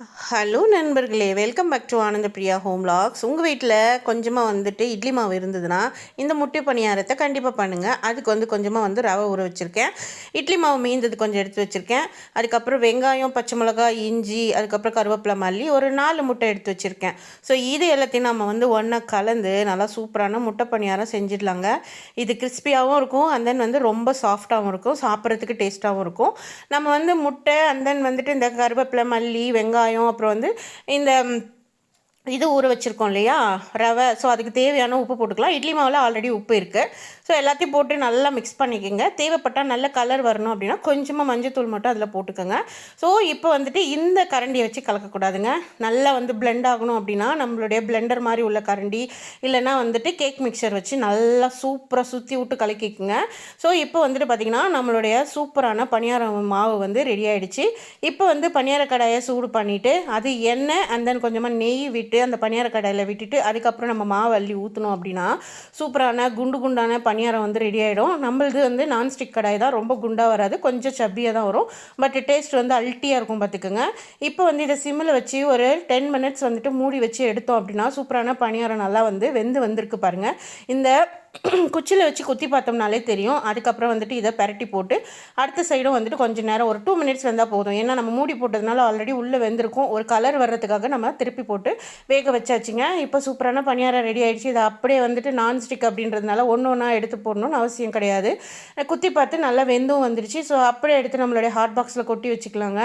Hello நண்பர்களே. Welcome back to Ananda Priya home lakhs உங்கள் வீட்டில் கொஞ்சமாக வந்துட்டு இட்லி மாவு இருந்ததுன்னா இந்த முட்டை பணியாரத்தை கண்டிப்பாக பண்ணுங்கள் அதுக்கு வந்து கொஞ்சமாக வந்து ரவை ஊற வச்சுருக்கேன். இட்லி மாவு மீந்தது கொஞ்சம் எடுத்து வச்சுருக்கேன். அதுக்கப்புறம் வெங்காயம் பச்சை மிளகாய் இஞ்சி அதுக்கப்புறம் கருவேப்பிலை மல்லி ஒரு நாலு முட்டை எடுத்து வச்சுருக்கேன். ஸோ இது எல்லாத்தையும் நம்ம வந்து ஒன்றா கலந்து நல்லா சூப்பரான முட்டை பணியாரம் செஞ்சிடலாங்க. இது கிறிஸ்பியாகவும் இருக்கும் அண்ட் தென் வந்து ரொம்ப சாஃப்டாகவும் இருக்கும் சாப்பிட்றதுக்கு டேஸ்ட்டாகவும் இருக்கும். நம்ம வந்து முட்டை அண்ட் தென் வந்துட்டு இந்த கருவேப்பிலை மல்லி வெங்காயம் வெங்காயம் அப்புறம் வந்து இந்த இது ஊற வச்சுருக்கோம் இல்லையா? ரவை. ஸோ அதுக்கு தேவையான உப்பு போட்டுக்கலாம். இட்லி மாவில் ஆல்ரெடி உப்பு இருக்குது ஸோ எல்லாத்தையும் போட்டு நல்லா மிக்ஸ் பண்ணிக்கோங்க. தேவைப்பட்டால் நல்ல கலர் வரணும் அப்படின்னா கொஞ்சமாக மஞ்சத்தூள் மட்டும் அதில் போட்டுக்கோங்க. ஸோ இப்போ வந்துட்டு இந்த கரண்டியை வச்சு கலக்கக்கூடாதுங்க. நல்லா வந்து பிளெண்ட் ஆகணும் அப்படின்னா நம்மளுடைய பிளெண்டர் மாதிரி உள்ள கரண்டி இல்லைனா வந்துட்டு கேக் மிக்சர் வச்சு நல்லா சூப்பராக சுற்றி விட்டு கலக்கிக்குங்க. ஸோ இப்போ வந்துட்டு பார்த்திங்கன்னா நம்மளுடைய சூப்பரான பணியார மாவு வந்து ரெடி ஆகிடுச்சு இப்போ வந்து பணியார கடாயை சூடு பண்ணிவிட்டு அது எண்ணெய் அண்ட் தென் கொஞ்சமாக நெய் விட்டு விட்டுட்டு அந்த பணியார கடையில் விட்டுட்டு அதுக்கப்புறம் நம்ம மாவு அள்ளி ஊற்றணும் அப்படின்னா சூப்பரான குண்டு குண்டான பணியாரம் வந்து ரெடி ஆகிடும் நம்மளது வந்து நான்ஸ்டிக் கடாய் தான் ரொம்ப குண்டாக வராது. கொஞ்சம் சப்பியாக தான் வரும். பட் டேஸ்ட் வந்து அல்ட்டியாக இருக்கும் பார்த்துக்கோங்க இப்போ வந்து இதை சிம்மில் வச்சு ஒரு டென் மினிட்ஸ் வந்துட்டு மூடி வச்சு எடுத்தோம் அப்படின்னா சூப்பரான பணியாரம் நல்லா வந்து வெந்து வந்திருக்கு பாருங்கள் இந்த குச்சியில் வச்சு குத்தி பார்த்தோம்னாலே தெரியும். அதுக்கப்புறம் வந்துட்டு இதை பரட்டி போட்டு அடுத்த சைடும் வந்துட்டு கொஞ்சம் நேரம் ஒரு டூ மினிட்ஸ் வந்தால் போதும். ஏன்னா நம்ம மூடி போட்டதுனால ஆல்ரெடி உள்ளே வெந்திருக்கும். ஒரு கலர் வர்றதுக்காக நம்ம திருப்பி போட்டு வேக வச்சாச்சுங்க. இப்போ சூப்பரான பணியாரம் ரெடி ஆகிடுச்சு இதை அப்படியே வந்துட்டு நான்ஸ்டிக் அப்படின்றதுனால ஒன்று ஒன்றா எடுத்து போடணும்னு அவசியம் கிடையாது. குத்தி பார்த்து நல்லா வெந்தும் வந்துடுச்சு ஸோ அப்படியே எடுத்து நம்மளுடைய ஹாட் பாக்ஸில் கொட்டி வச்சுக்கலாங்க.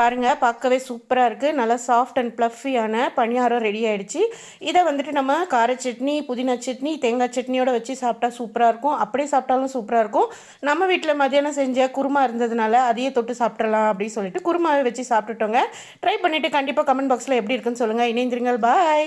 பாருங்கள் பார்க்கவே சூப்பராக இருக்குது நல்லா சாஃப்ட் அண்ட் ப்ளஃபியான பணியாரம் ரெடி ஆகிடுச்சு இதை வந்துட்டு நம்ம கார சட்னி புதினா சட்னி தேங்காய் சட்னியோட வச்சு வச்சு சாப்பிட்டா சூப்பராக இருக்கும். அப்படியே சாப்பிட்டாலும் சூப்பராக இருக்கும். நம்ம வீட்டில் மதியானம் செஞ்ச குருமா இருந்ததுனால அதையே தொட்டு சாப்பிட்றலாம் அப்படின்னு சொல்லிட்டு குருமாவை வச்சு சாப்பிட்டுட்டோங்க. ட்ரை பண்ணிவிட்டு கண்டிப்பாக கமெண்ட் பாக்ஸில் எப்படி இருக்குன்னு சொல்லுங்கள் இணைந்திருங்கள். பாய்